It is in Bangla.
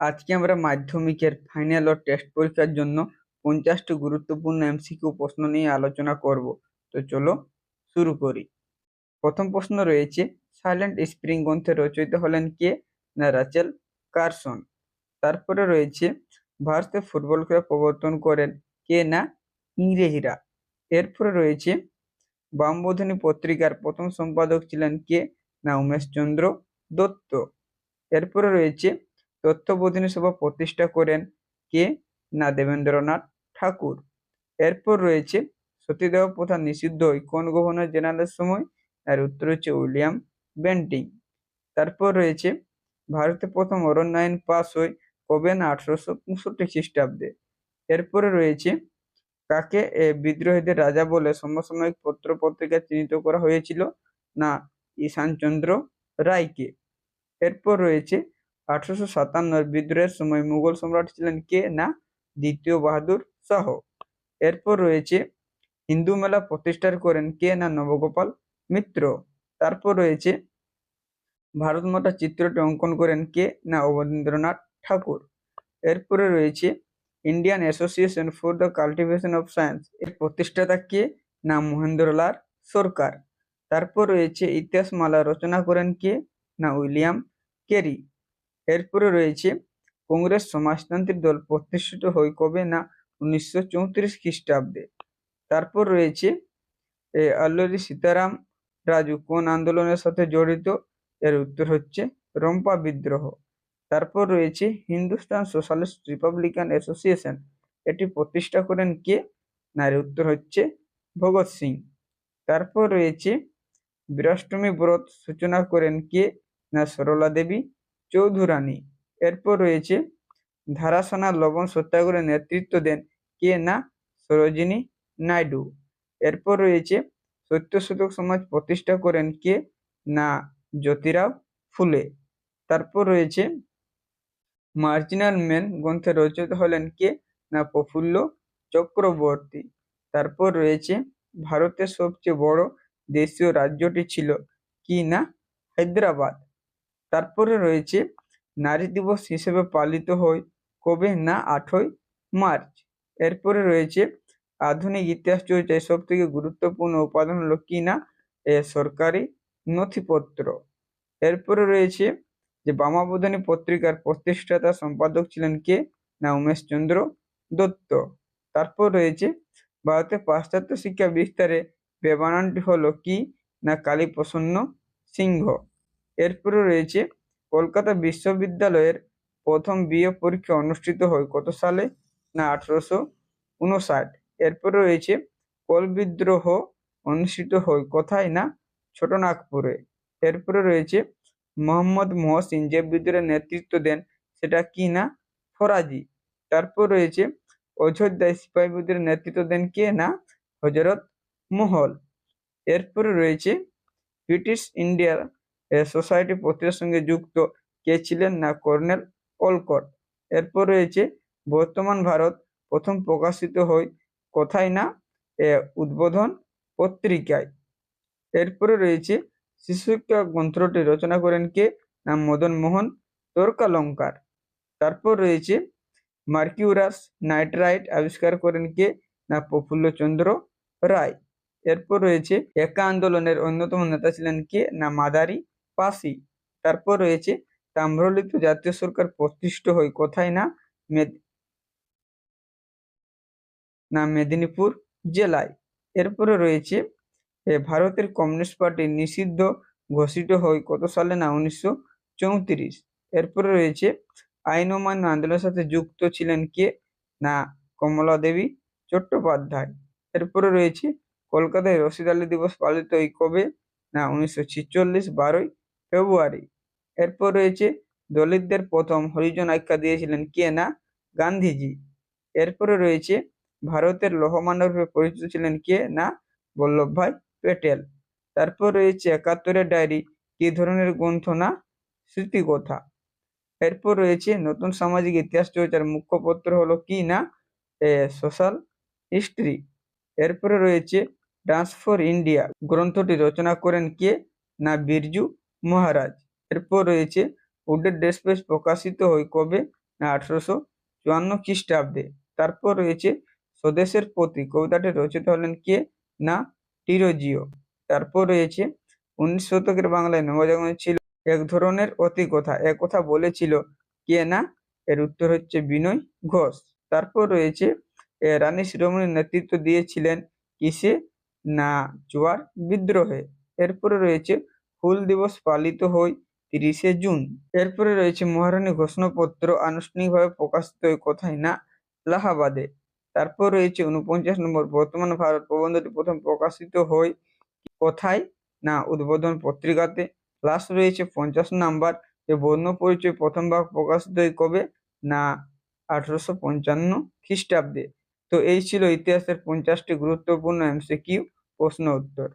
আজকে আমরা মাধ্যমিকের ফাইনাল ও টেস্ট পরীক্ষার জন্য পঞ্চাশটি গুরুত্বপূর্ণ এমসিকিউ প্রশ্ন নিয়ে আলোচনা করব। তো চলো শুরু করি। প্রথম প্রশ্ন রয়েছে সাইলেন্ট স্প্রিং গ্রন্থে রচয়িতা হলেন কে? না, রাচেল কারসন। তারপরে রয়েছে, ভারতে ফুটবল খেলা প্রবর্তন করেন কে না? ইংরেজরা। এরপরে রয়েছে, বামবোধিনী পত্রিকার প্রথম সম্পাদক ছিলেন কে? না, উমেশচন্দ্র দত্ত। এরপরে রয়েছে তত্ত্ববোধিনী সভা প্রতিষ্ঠা করেন কে? না, দেবেন্দ্রনাথ ঠাকুর। এরপর রয়েছে সতীদাহ প্রথা নিষিদ্ধ হয় কোন গভর্নর জেনারেলের সময় আর উত্তর হচ্ছে উইলিয়াম বেন্টিং। তারপর রয়েছে ভারতে প্রথম অরণ্য আইন পাস হয় কবে? না, আঠারোশো পঁয়ষট্টি খ্রিস্টাব্দে। এরপরে রয়েছে কাকে? এ বিদ্রোহীদের রাজা বলে সমসাময়িক পত্র পত্রিকা চিহ্নিত করা হয়েছিল। না, ঈশানচন্দ্র রায়কে। এরপর রয়েছে আঠারোশো সাতান্নর বিদ্রোহের সময় মুঘল সম্রাট ছিলেন কে? না, দ্বিতীয় বাহাদুর শাহ। এরপর রয়েছে, হিন্দু মেলা প্রতিষ্ঠার করেন কে না নবগোপাল মিত্র? তারপর রয়েছে ভারত মাতা চিত্রটি অঙ্কন করেন কে না অবনীন্দ্রনাথ ঠাকুর? এরপরে রয়েছে, Indian association for the cultivation of science. এর প্রতিষ্ঠাতা কে? না, মহেন্দ্রলাল সরকার। তারপর রয়েছে, ইতিহাসমালা রচনা করেন কে? না, উইলিয়াম কেরি। এরপরে রয়েছে, কংগ্রেস সমাজতান্ত্রিক দল প্রতিষ্ঠিত হয় কবে না উনিশশো চৌত্রিশ খ্রিস্টাব্দে। তারপর রয়েছে আল্লরি সীতারাম রাজু কোন আন্দোলনের সাথে জড়িত? এর উত্তর হচ্ছে, রম্পা বিদ্রোহ। তারপর রয়েছে, হিন্দুস্তান সোশ্যালিস্ট রিপাবলিকান অ্যাসোসিয়েশন। এটি প্রতিষ্ঠা করেন কে? না, এর উত্তর হচ্ছে, ভগৎ সিং। তারপর রয়েছে বীরাষ্টমী ব্রত সূচনা করেন কে? না, সরলা দেবী। চৌধুরানী। এরপর রয়েছে ধারাসনা লবণ সত্যাগ্রহের নেতৃত্ব দেন কে না সরোজিনী নাইডু। এরপর রয়েছে সত্যশোধক সমাজ প্রতিষ্ঠা করেন কে না জ্যোতিরাও ফুলে। তারপর রয়েছে মার্জিনাল ম্যান গ্রন্থে রচিত হলেন কে না প্রফুল্ল চক্রবর্তী। তারপর রয়েছে ভারতের সবচেয়ে বড় দেশীয় রাজ্যটি ছিল কি না হায়দ্রাবাদ। তারপরে রয়েছে, নারী দিবস হিসেবে পালিত হয় কবে না আটই মার্চ। এরপরে রয়েছে, আধুনিক ইতিহাস চর্চায় সব থেকে গুরুত্বপূর্ণ উপাদান হলো কি না? এ সরকারি নথিপত্র। এরপরে রয়েছে যে বামাবোধানী পত্রিকার প্রতিষ্ঠাতা সম্পাদক ছিলেন কে? না উমেশচন্দ্র দত্ত। তারপর রয়েছে, ভারতের পাশ্চাত্য শিক্ষা বিস্তারে বেবানানটি হলো কি? না, কালীপ্রসন্ন সিংহ। এরপরে রয়েছে, কলকাতা বিশ্ববিদ্যালয়ের প্রথম বিএ পরীক্ষা অনুষ্ঠিত হয় কত সালে? না, আঠারোশো উনষাট এরপরে রয়েছে, কল বিদ্রোহ অনুষ্ঠিত হয় কোথায়? না, ছোটনাগপুরে। এরপরে রয়েছে, মোহাম্মদ মহসিন যে বিদ্রোহের নেতৃত্ব দেন, সেটা কি না? ফরাজি। তারপর রয়েছে, অযোধ্যায় সিপাহী বিদ্রোহের নেতৃত্ব দেন কে না? হজরত মহল এরপরে রয়েছে, ব্রিটিশ ইন্ডিয়ার সোসাইটি পত্রিকার সঙ্গে যুক্ত কে ছিলেন না, কর্নেল অলকট এরপর রয়েছে, বর্তমান ভারত প্রথম প্রকাশিত হয় কোথায় না? এ উদ্বোধন পত্রিকায়। এরপরে রয়েছে, শিশু শিক্ষা গ্রন্থটি রচনা করেন কে? না মদন মোহন তর্কালঙ্কার। তারপর রয়েছে, মার্কিউরাস নাইট্রাইট আবিষ্কার করেন কে? না, প্রফুল্লচন্দ্র রায়। এরপর রয়েছে, একা আন্দোলনের অন্যতম নেতা ছিলেন কে? না, মাদারি পাসি তারপর রয়েছে তাম্রলিপ্ত জাতীয় সরকার প্রতিষ্ঠিত হয় কোথায় না? না, মেদিনীপুর জেলায়। এরপরে রয়েছে ভারতের কমিউনিস্ট পার্টি নিষিদ্ধ ঘোষিত হয় কত সালে না? উনিশশো চৌত্রিশ। এরপরে রয়েছে, আইন অমান্য আন্দোলনের সাথে যুক্ত ছিলেন কে? না, কমলা দেবী চট্টোপাধ্যায়। এরপরে রয়েছে, কলকাতায় রশিদ আলী দিবস পালিত হয় কবে? না, উনিশশো ছিচল্লিশ, বারোই ফেব্রুয়ারি। এরপর রয়েছে দলিতদের প্রথম হরিজন আখ্যা দিয়েছিলেন কে না? গান্ধীজি। এরপরে রয়েছে ভারতের লৌহমানব রূপে পরিচিত ছিলেন কে না? বল্লভভাই পেটেল। তারপর রয়েছে একাত্তরের ডায়েরি, কি ধরনের গ্রন্থ না? স্মৃতিকথা। এরপর রয়েছে নতুন সামাজিক ইতিহাস চর্চার মুখ্যপত্র হলো কি না? Social history. এরপরে রয়েছে ডান্স ফর ইন্ডিয়া। গ্রন্থটি রচনা করেন কে? না, বিরজু মহারাজ। এরপর রয়েছে উডের ডেস্পেস প্রকাশিত হয় কবে? না, আঠারোশো চুয়ান্ন খ্রিস্টাব্দে। তারপর রয়েছে স্বদেশের প্রতি। কবিতাটি রচিত হলেন কে? না, টিরোজিও। তারপর রয়েছে উনিশ শতকের বাংলায় নবজাগরণ ছিল এক ধরনের অতি কথা এ কথা বলেছিল, কে না? এর উত্তর হচ্ছে বিনয় ঘোষ। তারপর রয়েছে রানী শিরোমণি নেতৃত্ব দিয়েছিলেন কিসে? না, জোয়ার বিদ্রোহে। এরপরে রয়েছে হুল দিবস পালিত হয় তিরিশে জুন। এরপরে রয়েছে মহারানী ঘোষণাপত্র আনুষ্ঠানিকভাবে প্রকাশিত হয় কোথায় না এলাহাবাদে। তারপর রয়েছে উনপঞ্চাশ নম্বর বর্তমান ভারত প্রবন্ধটি প্রথম প্রকাশিত হয় কোথায় না উদ্বোধন পত্রিকাতে। লাস্ট রয়েছে পঞ্চাশ নাম্বার যে বর্ণ পরিচয় প্রথম ভাগ প্রকাশিত হয় কবে না আঠারোশো পঞ্চান্ন খ্রিস্টাব্দে। তো এই ছিল ইতিহাসের পঞ্চাশটি গুরুত্বপূর্ণ এমসিকিউ প্রশ্ন উত্তর।